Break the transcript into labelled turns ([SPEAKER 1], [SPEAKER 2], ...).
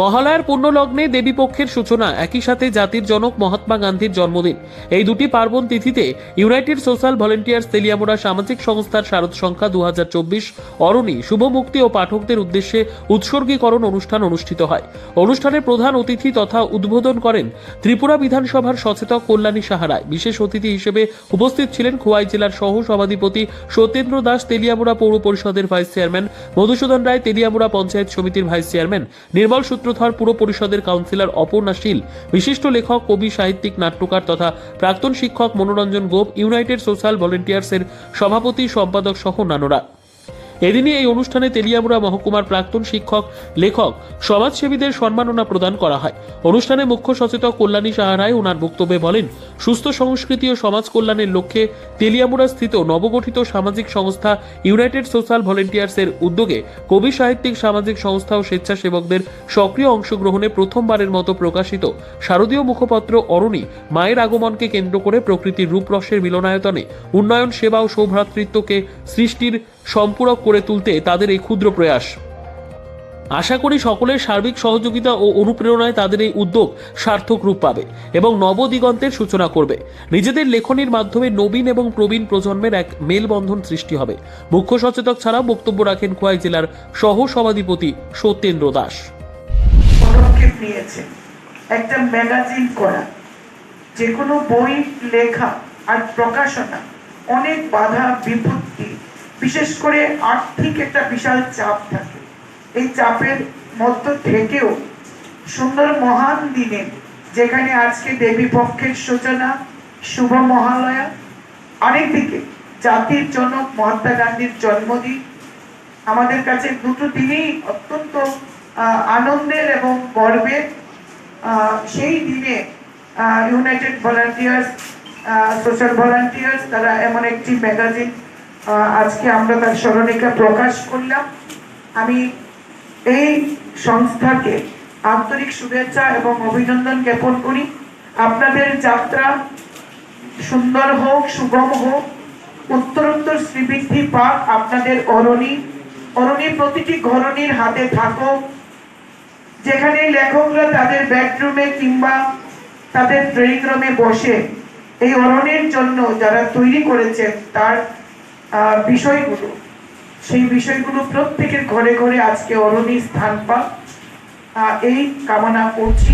[SPEAKER 1] মহালয়ার পুণ্যলগ্নে দেবীপক্ষের সূচনা, একই সাথে জাতির জনক মহাত্মা গান্ধীর জন্মদিন। এই দুটি পার্বণ তিথিতে ইউনাইটেড সোশ্যাল ভলেন্টিয়ার্স তেলিয়ামুড়া সামাজিক সংস্থার শারদ সংখ্যা দু অরণি শুভমুক্তি ও পাঠকদের উদ্দেশ্যে উৎসর্গীকরণ অনুষ্ঠান অনুষ্ঠিত হয়। অনুষ্ঠানে প্রধান অতিথি তথা উদ্বোধন করেন ত্রিপুরা বিধানসভার সচেতক কল্যাণী সাহারায়। বিশেষ অতিথি হিসেবে উপস্থিত ছিলেন খোয়াই জেলার সহ সভাধিপতি সত্যেন্দ্র দাস তেলিয়ামুড়া পৌর পরিষদের ভাইস চেয়ারম্যান, মধুসূদন রায় তেলিয়ামুড়া পঞ্চায়েত সমিতির ভাইস চেয়ারম্যান, নির্মল সূত্রধর পুর পরিষদের কাউন্সিলর অপর্ণা শীল, বিশিষ্ট লেখক, কবি, সাহিত্যিক, নাট্যকার তথা প্রাক্তন শিক্ষক মনোরঞ্জন গোপ, ইউনাইটেড সোশ্যাল ভলেন্টিয়ার্সের সভাপতি, সম্পাদক সহ অন্যান্যরা। এদিনই এই অনুষ্ঠানে তেলিয়ামুড়া মহকুমার প্রাক্তন শিক্ষক, লেখক, সমাজসেবীদের সম্মাননা প্রদান করা হয়। অনুষ্ঠানে মুখ্য সচেতক কল্যাণী সাহারায় ওনার বক্তব্যে বলেন, সুস্থ সংস্কৃতি ও সমাজ কল্যাণের লক্ষ্যে তেলিয়ামুড়া স্থিত নবগঠিত সামাজিক সংস্থা ইউনাইটেড সোশ্যাল ভলেন্টিয়ার্সের উদ্যোগে কবি সাহিত্যিক সামাজিক সংস্থা ও স্বেচ্ছাসেবকদের সক্রিয় অংশগ্রহণে প্রথমবারের মতো প্রকাশিত শারদীয় মুখপত্র অরণি মায়ের আগমনকে কেন্দ্র করে প্রকৃতির রূপরসের মিলনায়তনে উন্নয়ন, সেবা ও সৌভ্রাতৃত্বকে সৃষ্টির সম্পূরক করে তুলতে তাদের এই ক্ষুদ্র প্রয়াস। আশা করি সকলের সার্বিক সহযোগিতা ও অনুপ্রেরণায় তাদের এই উদ্যোগ সার্থক রূপ পাবে এবং নবদিগন্তের সূচনা করবে। নিজেদের লেখনীর মাধ্যমে নবীন এবং প্রবীণ প্রজন্মের এক মেলবন্ধন সৃষ্টি হবে। মুখ্য সচেতক ছাড়াও বক্তব্য রাখেন খোয়াই জেলার সহ সভাধিপতি সত্যেন্দ্র দাস।
[SPEAKER 2] একটা ম্যাগাজিন করা যে কোনো বই, লেখা আর প্রকাশনা অনেক বাধা, বিপত্তি বিশেষ করে আর্থিক একটা বিশাল চাপ থাকে। এই চাপের মধ্য থেকেও সুন্দর মহান দিনে, যেখানে আজকে দেবী পক্ষের সূচনা, শুভ মহালয়া আরেকদিকে জাতির জনক মহাত্মা গান্ধীর জন্মদিন, আমাদের কাছে দুটো দিনেই অত্যন্ত আনন্দের এবং গর্বের সেই দিনে ইউনাইটেড ভলান্টিয়ার্স সোশ্যাল ভলান্টিয়ার্স তারা এমন একটি ম্যাগাজিন আজকে আমরা তার স্মরণিকা প্রকাশ করলাম। আমি এই সংস্থাকে আন্তরিক শুভেচ্ছা এবং অভিনন্দন জ্ঞাপন করি। আপনাদের যাত্রা সুন্দর হোক সুগম হোক, উত্তরোত্তর শ্রীবৃদ্ধি পাক আপনাদের অরণি। অরণি প্রতিটি ঘরণীর হাতে থাকো। যেখানে লেখকরা তাদের বেডরুমে কিংবা তাদের ড্রয়িং রুমে বসে এই অরণের জন্য যারা তৈরি করেছেন, তার বিষয়গুলো। সেই বিষয়গুলো প্রত্যেকের ঘরে ঘরে আজকে অরণি স্থান পা এই কামনা করছি।